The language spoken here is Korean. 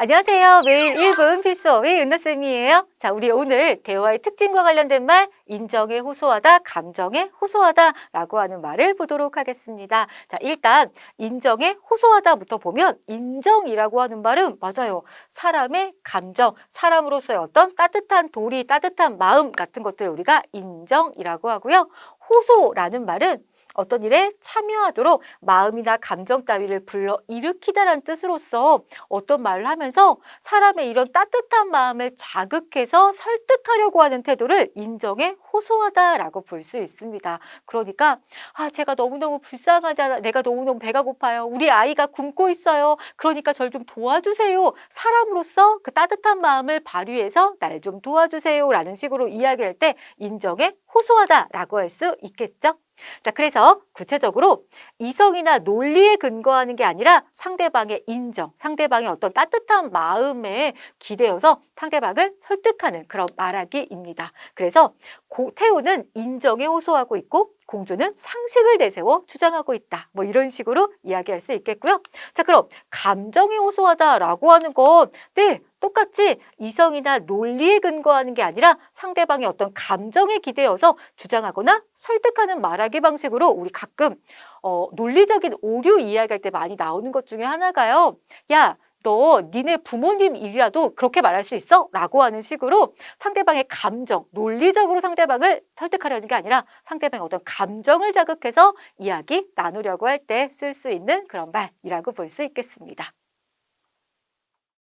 안녕하세요. 매일 1분 필수어휘 은하쌤이에요. 자, 우리 오늘 대화의 특징과 관련된 말, 인정에 호소하다, 감정에 호소하다 라고 하는 말을 보도록 하겠습니다. 자, 일단 인정에 호소하다부터 보면 인정이라고 하는 말은 맞아요. 사람의 감정, 사람으로서의 어떤 따뜻한 도리, 따뜻한 마음 같은 것들을 우리가 인정이라고 하고요. 호소라는 말은 어떤 일에 참여하도록 마음이나 감정 따위를 불러 일으키다라는 뜻으로서 어떤 말을 하면서 사람의 이런 따뜻한 마음을 자극해서 설득하려고 하는 태도를 인정에 호소하다라고 볼 수 있습니다. 그러니까 아 제가 너무너무 불쌍하잖아. 내가 너무너무 배가 고파요. 우리 아이가 굶고 있어요. 그러니까 절 좀 도와주세요. 사람으로서 그 따뜻한 마음을 발휘해서 날 좀 도와주세요라는 식으로 이야기할 때 인정에 호소하다라고 할 수 있겠죠. 자, 그래서 구체적으로 이성이나 논리에 근거하는 게 아니라 상대방의 인정, 상대방의 어떤 따뜻한 마음에 기대어서 상대방을 설득하는 그런 말하기입니다. 그래서 고, 태우는 인정에 호소하고 있고 공주는 상식을 내세워 주장하고 있다. 뭐 이런 식으로 이야기할 수 있겠고요. 자, 그럼 감정에 호소하다라고 하는 건 네, 똑같이 이성이나 논리에 근거하는 게 아니라 상대방의 어떤 감정에 기대어서 주장하거나 설득하는 말하기 방식으로 우리 가끔 어, 논리적인 오류 이야기할 때 많이 나오는 것 중에 하나가요. 야, 너 니네 부모님 일이라도 그렇게 말할 수 있어? 라고 하는 식으로 상대방의 감정, 논리적으로 상대방을 설득하려는 게 아니라 상대방의 어떤 감정을 자극해서 이야기 나누려고 할 때 쓸 수 있는 그런 말이라고 볼 수 있겠습니다.